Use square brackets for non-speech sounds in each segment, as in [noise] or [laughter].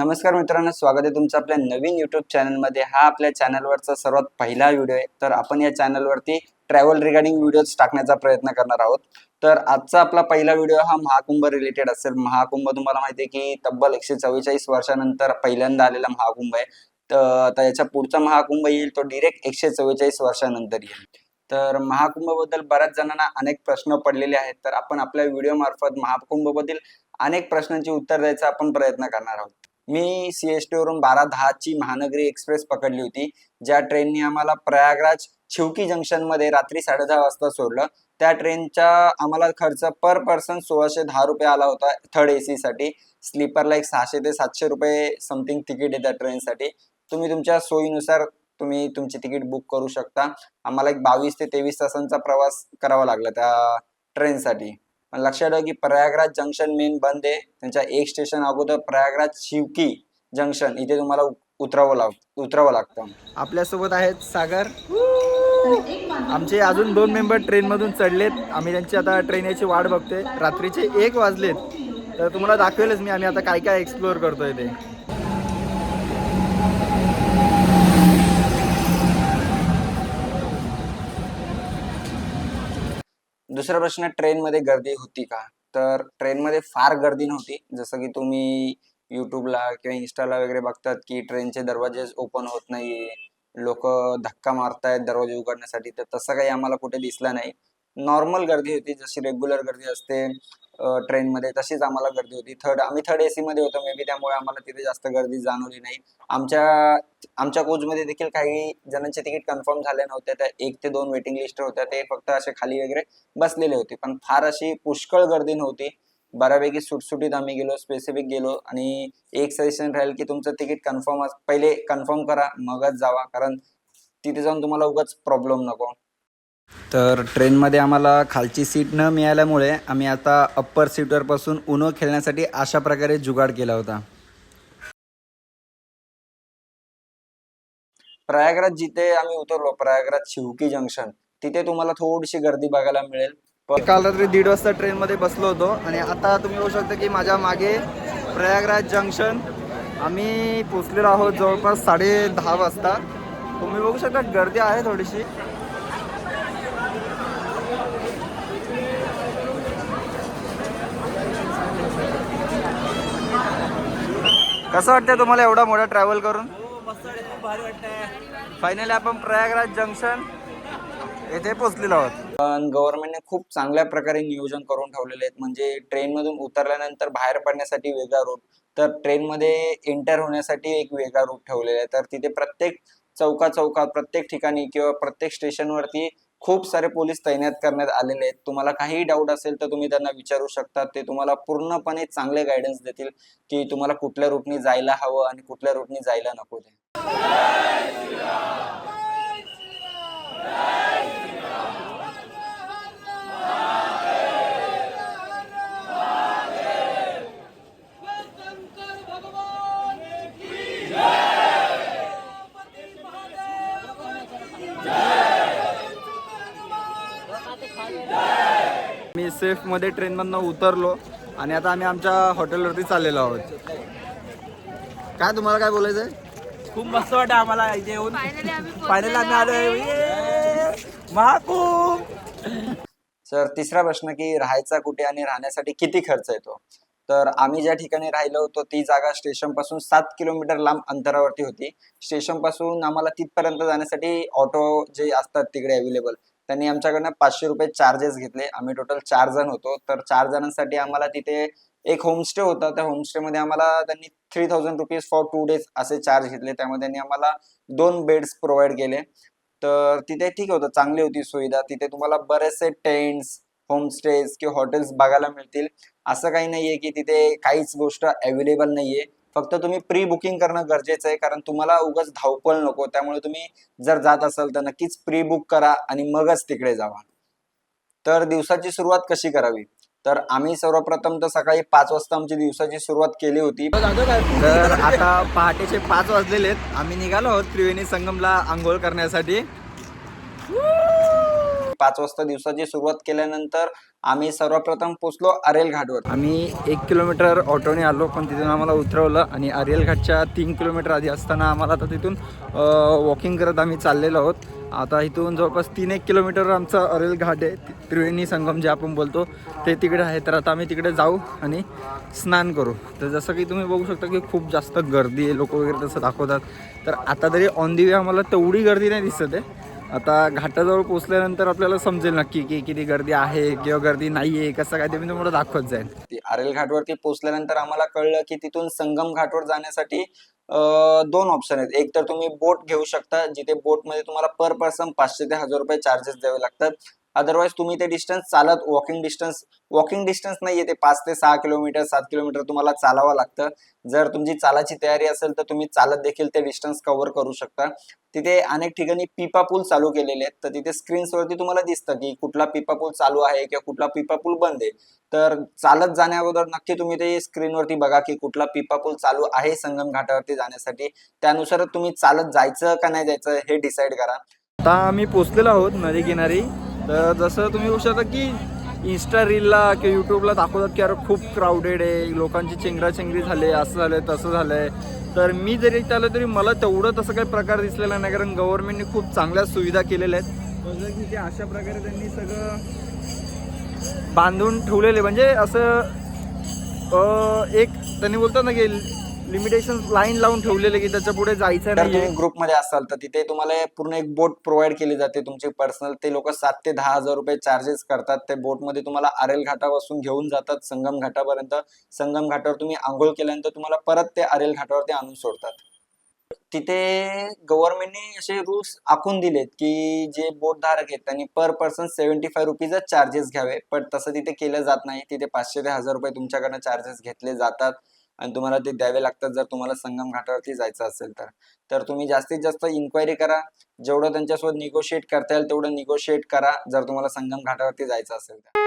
नमस्कार मित्रांनो स्वागत आहे तुमचं आपल्या नवीन युट्यूब चॅनलमध्ये हा आपल्या चॅनलवरचा सर्वात पहिला व्हिडिओ आहे. तर आपण या चॅनलवरती ट्रॅव्हल रिगार्डिंग व्हिडिओज टाकण्याचा प्रयत्न करणार आहोत. तर आजचा आपला पहिला व्हिडिओ हा महाकुंभ रिलेटेड असेल. महाकुंभ तुम्हाला माहिती आहे की तब्बल एकशे चव्वेचाळीस वर्षानंतर पहिल्यांदा आलेला महाकुंभ आहे. तर याचा याच्या पुढचा महाकुंभ येईल तो डिरेक्ट एकशे चव्वेचाळीस वर्षानंतर येईल. तर महाकुंभबद्दल बऱ्याच जणांना अनेक प्रश्न पडलेले आहेत. तर आपण आपल्या व्हिडिओ मार्फत महाकुंभबद्दल अनेक प्रश्नांची उत्तर द्यायचा आपण प्रयत्न करणार आहोत. मी सी एस टी वरून बारा दहाची महानगरी एक्सप्रेस पकडली होती. ज्या ट्रेनने आम्हाला प्रयागराज छिवकी जंक्शनमध्ये रात्री साडे दहा वाजता सोडलं. त्या ट्रेनचा आम्हाला खर्च पर पर्सन सोळाशे दहा रुपये आला होता थर्ड एसी साठी. स्लीपरला एक सहाशे ते सातशे रुपये समथिंग तिकीट आहे त्या ट्रेनसाठी. तुम्ही तुमच्या सोयीनुसार तुम्ही तुमची तिकीट बुक करू शकता. आम्हाला एक बावीस ते तेवीस तासांचा प्रवास करावा लागला त्या ट्रेनसाठी पण लक्षात ठेवा की प्रयागराज जंक्शन मेन बंद आहे. त्यांच्या एक स्टेशन अगोदर प्रयागराज शिवकी जंक्शन इथे तुम्हाला उतरावं लाग उतरावं लागतं. आपल्यासोबत आहेत सागर. आमचे अजून दोन मेंबर ट्रेनमधून चढलेत. आम्ही त्यांची आता ट्रेन याची वाट बघतोय. रात्रीचे एक वाजलेत. तर तुम्हाला दाखवेलच मी आम्ही आता काय काय एक्सप्लोअर करतोय ते. दुसरा प्रश्न ट्रेनमध्ये गर्दी होती का? तर ट्रेनमध्ये फार गर्दी नव्हती. जसं की तुम्ही युट्यूबला किंवा इन्स्टाला वगैरे बघतात की ट्रेनचे दरवाजे ओपन होत नाहीये. लोक धक्का मारतायत दरवाजे उघडण्यासाठी. तर तसं काही आम्हाला कुठे दिसलं नाही. नॉर्मल गर्दी होती. जशी रेग्युलर गर्दी असते ट्रेनमध्ये तशीच आम्हाला गर्दी होती. थर्ड आम्ही थर्ड एसी मध्ये होतो मे बी त्यामुळे आम्हाला तिथे जास्त गर्दी जाणवली नाही. आमच्या आमच्या कोचमध्ये देखील काही जणांचे तिकीट कन्फर्म झाले नव्हते. त्या एक ते दोन वेटिंग लिस्ट होत्या ते फक्त असे खाली वगैरे बसलेले होते. पण फार अशी पुष्कळ गर्दी नव्हती. बऱ्यापैकी सुटसुटीत आम्ही गेलो स्पेसिफिक गेलो आणि एक सजेशन राहील की तुमचं तिकीट कन्फर्म पहिले कन्फर्म करा मगच जावा. कारण तिथे जाऊन तुम्हाला उगाच प्रॉब्लेम नको. तर ट्रेनमध्ये आम्हाला खालची सीट न मिळाल्यामुळे आम्ही आता अप्पर सीटवर पासून उनो खेळण्यासाठी अशा प्रकारे जुगाड केला होता. प्रयागराज जिथे आम्ही उतरलो प्रयागराज शिवकी जंक्शन तिथे तुम्हाला थोडीशी गर्दी बघायला मिळेल. काल रात्री दीड वाजता ट्रेनमध्ये बसलो होतो आणि आता तुम्ही होऊ शकता की माझ्या मागे प्रयागराज जंक्शन आम्ही पोचलेलो आहोत जवळपास साडे दहा वाजता. तुम्ही बघू शकता गर्दी आहे थोडीशी. कसं वाटतंय तुम्हाला एवढा मोठा ट्रॅव्हल करून? फायनली आपण प्रयागराज जंक्शन येथे पोचलेलो आहोत. पण गव्हर्नमेंटने खूप चांगल्या प्रकारे नियोजन करून ठेवलेले आहेत. म्हणजे ट्रेनमधून उतरल्यानंतर बाहेर पडण्यासाठी वेगळा रूट तर ट्रेनमध्ये एंटर होण्यासाठी एक वेगळा रूट ठेवलेला आहे. तर तिथे प्रत्येक चौका चौकात प्रत्येक ठिकाणी किंवा प्रत्येक स्टेशनवरती खूप सारे पोलीस तैनात करण्यात आलेले आहेत. तुम्हाला काही डाऊट असेल तर तुम्ही त्यांना विचारू शकता. ते तुम्हाला पूर्णपणे चांगले गायडन्स देतील की तुम्हाला कुठल्या रूटनी जायला हवं आणि कुठल्या रूटनी जायला नको ते शंकर भगवान की जय गणपती महादेव की जय मी सेफमध्ये ट्रेन मधनं उतरलो आणि आता आम्ही आमच्या हॉटेलवरती चाललेलो आहोत. काय तुम्हाला काय बोलायचंय? खूप मस्त वाटतं आम्हाला इथे येऊन. फायनल आम्ही [laughs] आलोय. महाकुंभ. सर तिसरा प्रश्न की राहायचा कुठे आणि राहण्यासाठी किती खर्च येतो? तर आम्ही ज्या ठिकाणी राहिलो होतो ती जागा स्टेशनपासून सात किलोमीटर लांब अंतरावरती होती. स्टेशनपासून आम्हाला तिथपर्यंत जाण्यासाठी ऑटो जे असतात तिकडे अवेलेबल त्यांनी आमच्याकडनं पाचशे रुपये चार्जेस घेतले. आम्ही टोटल चार जण होतो. तर चार जणांसाठी आम्हाला तिथे एक होमस्टे होता. त्या होमस्टेमध्ये आम्हाला त्यांनी three thousand rupees for two days असे चार्ज घेतले. त्यामध्ये त्यांनी आम्हाला दोन बेड्स प्रोव्हाइड केले. तर तिथे ठीक होतं. चांगली होती सुविधा. तिथे तुम्हाला बरेचसे टेंट्स होमस्टेज किंवा हॉटेल्स बघायला मिळतील. असं काही नाहीये की तिथे काहीच गोष्ट अवेलेबल नाहीये. फक्त तुम्ही प्री बुकिंग करणं गरजेचं आहे कारण तुम्हाला उगाच धावपळ नको. त्यामुळे तुम्ही जर जात असाल तर नक्कीच प्री बुक करा आणि मगच तिकडे जावा. तर दिवसाची सुरुवात कशी करावी? तर आम्ही सर्वप्रथम तर सकाळी पाच वाजता आमची दिवसाची सुरुवात केली होती. तर आता [laughs] पहाटेचे पाच वाजलेले आहेत. आम्ही निघालो आहोत त्रिवेणी संगमला आंघोळ करण्यासाठी. पाच वाजता दिवसाची सुरुवात केल्यानंतर आम्ही सर्वप्रथम पोचलो अरेल घाटवर. आम्ही एक किलोमीटर ऑटोने आलो पण तिथून आम्हाला उतरवलं आणि आरेल घाटच्या तीन किलोमीटर आधी असताना आम्हाला आता तिथून वॉकिंग करत आम्ही चाललेलो आहोत. आता इथून जवळपास तीन एक किलोमीटर आमचा अरेल घाट आहे त्रिवेणी संगम जे आपण बोलतो ते तिकडे आहे. तर आता आम्ही तिकडे जाऊ आणि स्नान करू. तर जसं की तुम्ही बघू शकता की खूप जास्त गर्दी आहे लोक वगैरे तसं दाखवतात. तर आता तरी ऑन दी वे आम्हाला तेवढी गर्दी नाही दिसत आहे. आता घाटाजवळ पोचल्यानंतर आपल्याला समजेल नक्की की किती गर्दी आहे किंवा गर्दी नाही आहे कसं काय ते मी तुम्हाला दाखवत जाईल आरेल घाटवरती पोहोचल्यानंतर आम्हाला कळलं की तिथून संगम घाटवर जाण्यासाठी दोन ऑप्शन आहेत. एक तर तुम्ही बोट घेऊ शकता जिथे बोटमध्ये तुम्हाला पर पर्सन पाचशे ते हजार रुपये चार्जेस द्यावे लागतात. अदरवाईज तुम्ही ते डिस्टन्स चालत वॉकिंग डिस्टन्स वॉकिंग डिस्टन्स नाहीये ते पाच ते सहा किलोमीटर सात किलोमीटर तुम्हाला चालावं लागतं. जर तुमची चालाची तयारी असेल तर तुम्ही चालत देखील ते डिस्टन्स कव्हर करू शकता. तिथे अनेक ठिकाणी पिपा पूल चालू केलेले आहेत. तर तिथे स्क्रीन्सवरती तुम्हाला दिसतं की कुठला पिपा पूल चालू आहे किंवा कुठला पिपा पूल बंद आहे. तर चालत जाण्या अगोदर नक्की तुम्ही ते स्क्रीनवरती बघा की कुठला पिपा पूल चालू आहे संगम घाटावरती जाण्यासाठी. त्यानुसार तुम्ही चालत जायचं का नाही जायचं हे डिसाईड करा. आता आम्ही पोचलेलो आहोत नदी किनारी. तर जसं तुम्ही बघू शकता की इन्स्टा रीलला किंवा यूट्यूबला दाखवतात की अरे खूप क्राऊडेड आहे लोकांची चेंगराचेंगरी झाले असं झालंय तसं झालंय. तर मी जरी इथे आलो तरी मला तेवढं तसं काही प्रकार दिसलेला नाही कारण गव्हर्नमेंटने खूप चांगल्या सुविधा केलेल्या आहेत. की ते अशा प्रकारे त्यांनी सगळं बांधून ठेवलेले म्हणजे असं एक त्यांनी बोलतात ना की लिमिटेशन लाईन लावून ठेवलेले की त्याच्या पुढे जायचं नाही तुम्ही ग्रुपमध्ये असाल तर तिथे तुम्हाला पूर्ण एक बोट प्रोव्हाइड केली जाते तुमची पर्सनल ते लोक सात ते दहा हजार रुपये चार्जेस करतात. ते बोटमध्ये तुम्हाला आरेल घाटापासून घेऊन जातात संगम घाटापर्यंत. संगम घाटावर तुम्ही आंघोळ केल्यानंतर तुम्हाला परत ते आरेल घाटावरती आणून सोडतात. तिथे गव्हर्नमेंटने असे रूल्स आखून दिलेत की जे बोट धारक आहेत त्यांनी पर पर्सन सेव्हन्टी फाय रुपीजच चार्जेस घ्यावे. पण तसं तिथे केलं जात नाही. तिथे पाचशे ते हजार रुपये तुमच्याकडनं चार्जेस घेतले जातात. आणि तुम्हाला ते द्यावे लागतात जर तुम्हाला संगम घाटावरती जायचं असेल तर. तर तुम्ही जास्तीत जास्त इन्क्वायरी करा. जेवढं त्यांच्यासोबत निगोशिएट करता येईल तेवढं निगोशिएट करा जर तुम्हाला संगम घाटावरती जायचं असेल तर.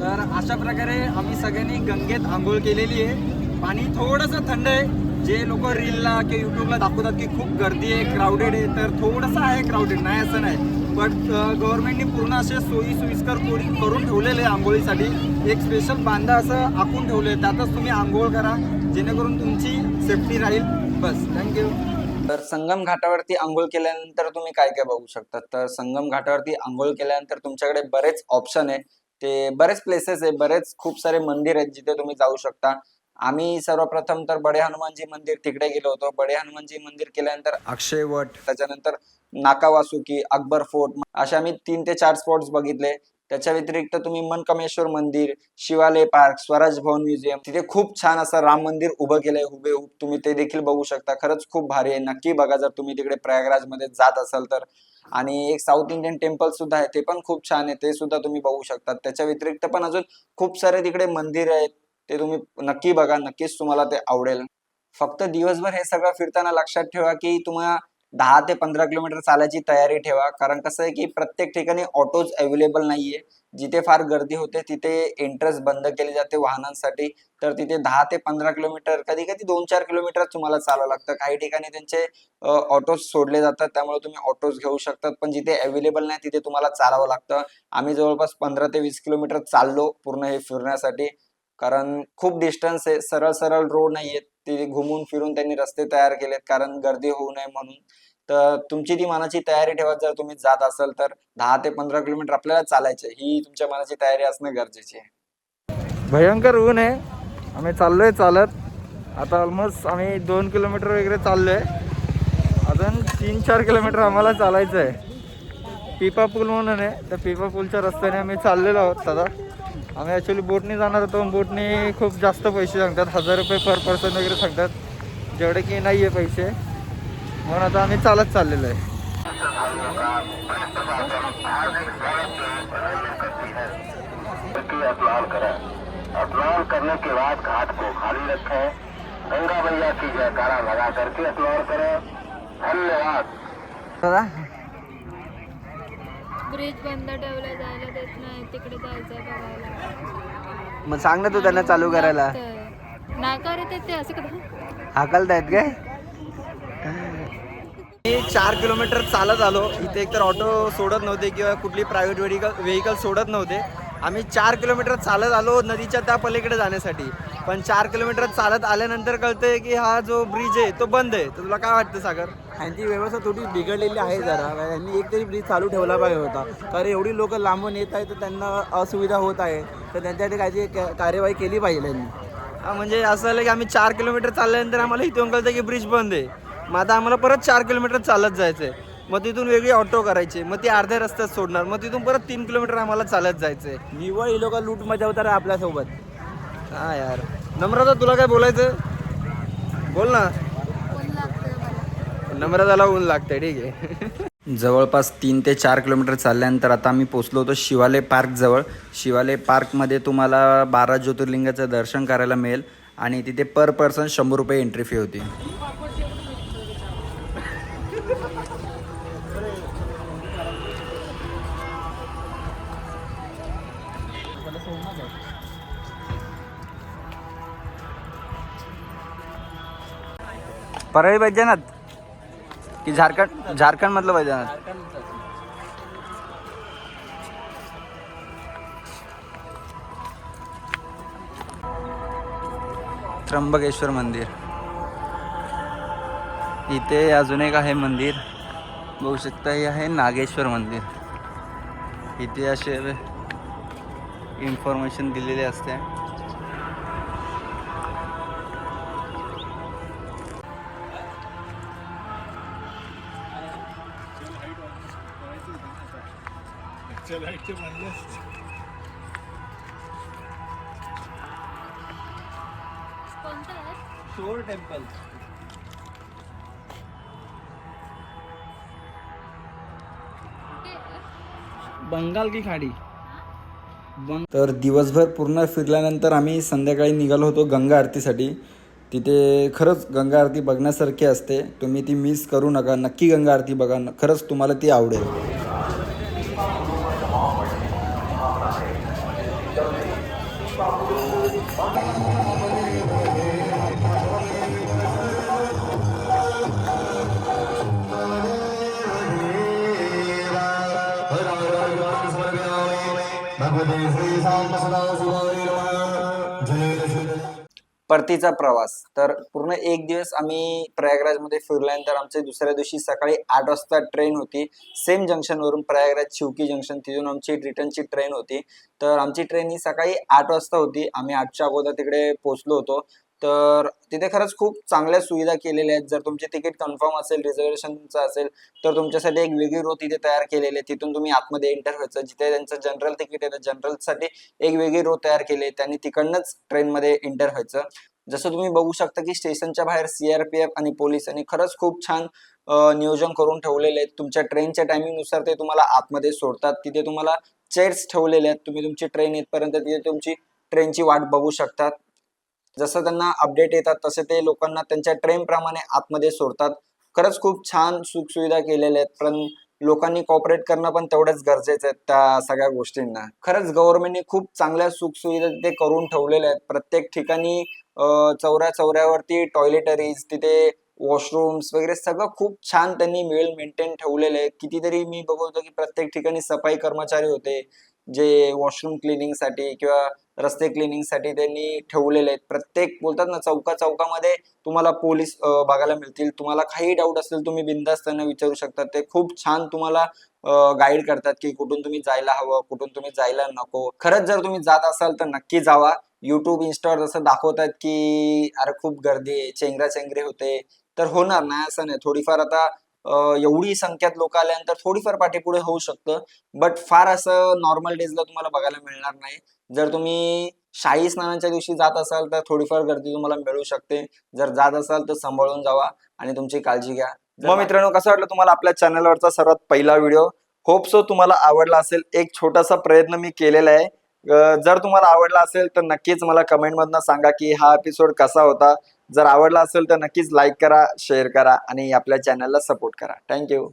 तर अशा प्रकारे आम्ही सगळ्यांनी गंगेत आंघोळ केलेली आहे. पाणी थोडंसं थंड आहे. जे लोक रीलला किंवा युट्यूबला दाखवतात की खूप गर्दी आहे क्राऊडेड आहे तर थोडंसं आहे क्राऊडेड नाही असं नाही. बट गव्हर्नमेंटने पूर्ण असे सोयी सोयीस्कर करून करून ठेवलेले आहे आंघोळीसाठी. एक स्पेशल बांधा असं आखून ठेवले आहे. त्यातच तुम्ही आंघोळ करा जेणेकरून तुमची सेफ्टी राहील. बस थँक्यू तर संगम घाटावरती आंघोळ केल्यानंतर तुम्ही काय काय बघू शकता? तर संगम घाटावरती आंघोळ केल्यानंतर तुमच्याकडे बरेच ऑप्शन आहे. ते बरेच प्लेसेस आहे बरेच खूप सारे मंदिर आहेत जिथे तुम्ही जाऊ शकता. आम्ही सर्वप्रथम तर बडे हनुमानजी मंदिर तिकडे गेलो होतो. बडे हनुमानजी मंदिर केल्यानंतर अक्षयवट त्याच्यानंतर नाका वासुकी अकबर फोर्ट असे आम्ही तीन ते चार स्पॉट्स बघितले. त्याच्या व्यतिरिक्त तुम्ही मनकमेश्वर मंदिर शिवालय पार्क स्वराज भवन म्युझियम तिथे खूप छान असं राम मंदिर उभं केलंय हुबेहूब. तुम्ही ते देखील बघू शकता. खरंच खूप भारी आहे. नक्की बघा जर तुम्ही तिकडे प्रयागराजमध्ये जात असाल तर. आणि एक साऊथ इंडियन टेम्पल सुद्धा आहे. ते पण खूप छान आहे. ते सुद्धा तुम्ही बघू शकता. त्याच्या व्यतिरिक्त पण अजून खूप सारे तिकडे मंदिर आहेत. ते तुम्ही नक्की बघा नक्कीच तुम्हाला ते आवडेल. फक्त दिवसभर हे सगळं फिरताना लक्षात ठेवा की तुम्हाला दहा ते पंधरा किलोमीटर चालायची तयारी ठेवा. कारण कसं आहे की प्रत्येक ठिकाणी ऑटोज अवेलेबल नाहीये. जिथे फार गर्दी होते तिथे एंट्रन्स बंद केली जाते वाहनांसाठी. तर तिथे दहा ते पंधरा किलोमीटर कधी कधी दोन चार किलोमीटर तुम्हाला चालावं लागतं. काही ठिकाणी त्यांचे ऑटोज सोडले जातात. त्यामुळे तुम्ही ऑटोज घेऊ शकतात. पण जिथे अवेलेबल नाही तिथे तुम्हाला चालावं लागतं. आम्ही जवळपास पंधरा ते वीस किलोमीटर चाललो पूर्ण हे फिरण्यासाठी. कारण खूप डिस्टन्स आहे. सरळ सरळ रोड नाहीयेत ते घुमून फिरून त्यांनी रस्ते तयार केलेत. कारण गर्दी होऊ नये म्हणून. तर तुमची ती मनाची तयारी ठेवा जर तुम्ही जात असाल तर दहा ते पंधरा किलोमीटर आपल्याला चालायचं ही तुमच्या मनाची तयारी असणं गरजेची आहे. भयंकर ऊन आहे. आम्ही चाललोय चालत. आता ऑलमोस्ट आम्ही दोन किलोमीटर वगैरे चाललोय. अजून तीन चार किलोमीटर आम्हाला चालायचं आहे पिपा पूल म्हणून आहे. त्या पिपा पूलच्या रस्त्याने आम्ही चाललेलो आहोत दादा आम्ही ॲक्च्युली बोटने जाणार होतो बोटने खूप जास्त पैसे सांगतात. हजार रुपये पर पर्सन वगैरे सांगतात. जेवढे की नाही आहे पैसे. म्हणून आता आम्ही चालत चाललेलो आहे. स्नान करने के बाद घाट को खाली रखें गंगा मैया की जयकारा लगा करके स्नान करें धन्यवाद ब्रिज बंद ठेवला जायला देत नाही तिकडे जायचंय बघायला. मग सांग ना तू त्यांना चालू करायला. तर नाकार येते ते असं कसं हाकलतायत काय? मी चार किलोमीटर चालत आलो. इथे एकतर ऑटो सोडत नव्हते किंवा कुठली प्रायव्हेट व्हेकल सोडत नव्हते. आम्ही चार किलोमीटर चालत आलो नदीच्या त्या पलीकडे जाण्यासाठी. पण चार किलोमीटर चालत आल्यानंतर कळतंय की हा जो ब्रिज आहे तो बंद आहे. तर तुला काय वाटतं सागर? ह्यांची व्यवस्था थोडी बिघडलेली आहे जरा. यांनी एक तरी ब्रिज चालू ठेवला पाहिजे होता. कारण एवढी लोक लांबून येत आहेत तर त्यांना असुविधा होत आहे. तर त्यांच्यासाठी काहीतरी का- कार्यवाही केली पाहिजे यांनी हा, म्हणजे असं झालं की आम्ही चार किलोमीटर चालल्यानंतर आम्हाला इथून कळतं की ब्रिज बंद आहे. मग आता आम्हाला परत चार किलोमीटर चालत जायचं आहे मग तिथून वेगळी ऑटो करायची मग ती अर्ध्या रस्त्यात सोडणार मग तिथून परत तीन किलोमीटर आम्हाला चालत जायचं आहे निव्वळ ही लोक लूट मजावतात आपल्यासोबत. हा यार. नम्रता तुला काय बोलायचं? बोल ना. नम्रताला ऊन लागतंय ठीक आहे. [laughs] जवळपास तीन ते चार किलोमीटर चालल्यानंतर आता आम्ही पोचलो होतो शिवालय पार्क जवळ. शिवालय पार्कमध्ये तुम्हाला बारा ज्योतिर्लिंगाचं दर्शन करायला मिळेल आणि तिथे पर पर्सन शंभर रुपये एंट्री फी होती. परळी बैजनाथ? की झारखंड झारखंड मधलं बैजनाथ? त्र्यंबकेश्वर मंदिर. इथे अजून एक आहे मंदिर. बघू शकता हे आहे नागेश्वर मंदिर. इथे असे इन्फॉर्मेशन दिलेली असते शोर टेम्पल? बंगाल की खाडी तर दिवसभर पूर्ण फिरल्यानंतर आम्ही संध्याकाळी निघालो होतो गंगा आरतीसाठी. तिथे खरंच गंगा आरती बघण्यासारखी असते. तुम्ही ती मिस करू नका. नक्की गंगा आरती बघा. खरंच तुम्हाला ती आवडेल. परतीचा प्रवास. तर पूर्ण एक दिवस आम्ही प्रयागराजमध्ये फिरल्यानंतर आमच्या दुसऱ्या दिवशी सकाळी आठ वाजता ट्रेन होती. सेम जंक्शनवरून प्रयागराज शिवकी जंक्शन तिथून आमची रिटर्नची ट्रेन होती. तर आमची ट्रेन ही सकाळी आठ वाजता होती. आम्ही आठच्या अगोदर तिकडे पोहोचलो होतो. तर तिथे खरंच खूप चांगल्या सुविधा केलेल्या आहेत. जर तुमचे तिकीट कन्फर्म असेल रिझर्वेशनचं असेल तर तुमच्यासाठी एक वेगळी रो तिथे तयार केलेली आहे. तिथून तुम्ही आतमध्ये एंटर व्हायचं. जिथे त्यांचं जनरल तिकीट आहे जनरलसाठी एक वेगळी रो तयार केली आहे. त्यांनी तिकडनंच ट्रेनमध्ये एंटर व्हायचं. जसं तुम्ही बघू शकता की स्टेशनच्या बाहेर सीआरपीएफ आणि पोलीस आणि खरंच खूप छान नियोजन करून ठेवलेले आहेत तुमच्या ट्रेनच्या टायमिंगनुसार ते तुम्हाला आतमध्ये सोडतात. तिथे तुम्हाला चेअर्स ठेवलेले आहेत. तुम्ही तुमची ट्रेन येतपर्यंत तिथे तुमची ट्रेनची वाट बघू शकतात. जसं त्यांना अपडेट येतात तसे ते लोकांना त्यांच्या ट्रेन प्रमाणे आतमध्ये सोडतात. खरंच खूप छान सुखसुविधा केलेल्या आहेत पण लोकांनी कॉपरेट करणं पण तेवढंच गरजेचं आहे त्या सगळ्या गोष्टींना. खरंच गव्हर्नमेंटने खूप चांगल्या सुखसुविधा तिथे करून ठेवलेल्या आहेत. प्रत्येक ठिकाणी चौऱ्या चौऱ्यावरती टॉयलेटरीज तिथे वॉशरूम्स वगैरे सगळं खूप छान त्यांनी वेल मेंटेन ठेवलेलं आहे. कितीतरी मी बघतो की प्रत्येक ठिकाणी सफाई कर्मचारी होते. जे वॉशरूम क्लिनिंगसाठी किंवा रस्ते क्लिनिंगसाठी त्यांनी ठेवलेले आहेत. प्रत्येक बोलतात ना चौका चौकामध्ये तुम्हाला पोलीस बघायला मिळतील. तुम्हाला काही डाऊट असेल तुम्ही बिंदास त्यांना विचारू शकता ते खूप छान तुम्हाला गाईड करतात की कुठून तुम्ही जायला हवं कुठून तुम्ही जायला नको. खरंच जर तुम्ही जात असाल तर नक्की जावा. युट्यूब इन्स्टावर जसं दाखवतात की अरे खूप गर्दी आहे चेंगरा चेंगरे होते. तर होणार नाही असं नाही. थोडीफार आता एवढी संख्यात लोक आल्यानंतर थोडीफार पाठीपुढे होऊ शकतं. बट फार असं नॉर्मल डेजला तुम्हाला बघायला मिळणार नाही. जर तुम्ही शाही स्नानाच्या दिवशी जात असाल तर थोडीफार गर्दी तुम्हाला मिळू शकते. जर जात असाल तर सांभाळून जावा आणि तुमची काळजी घ्या. मग मित्रांनो कसं वाटलं तुम्हाला आपल्या चॅनलवरचा सर्वात पहिला व्हिडिओ होप सो तुम्हाला आवडला असेल. एक छोटासा प्रयत्न मी केलेला आहे. जर तुम्हाला आवडला असेल तर नक्कीच मला कमेंट मधनं सांगा की हा एपिसोड कसा होता? जर आवडला असेल तर नक्कीच लाईक करा शेअर करा आणि आपल्या चॅनलला सपोर्ट करा. थँक्यू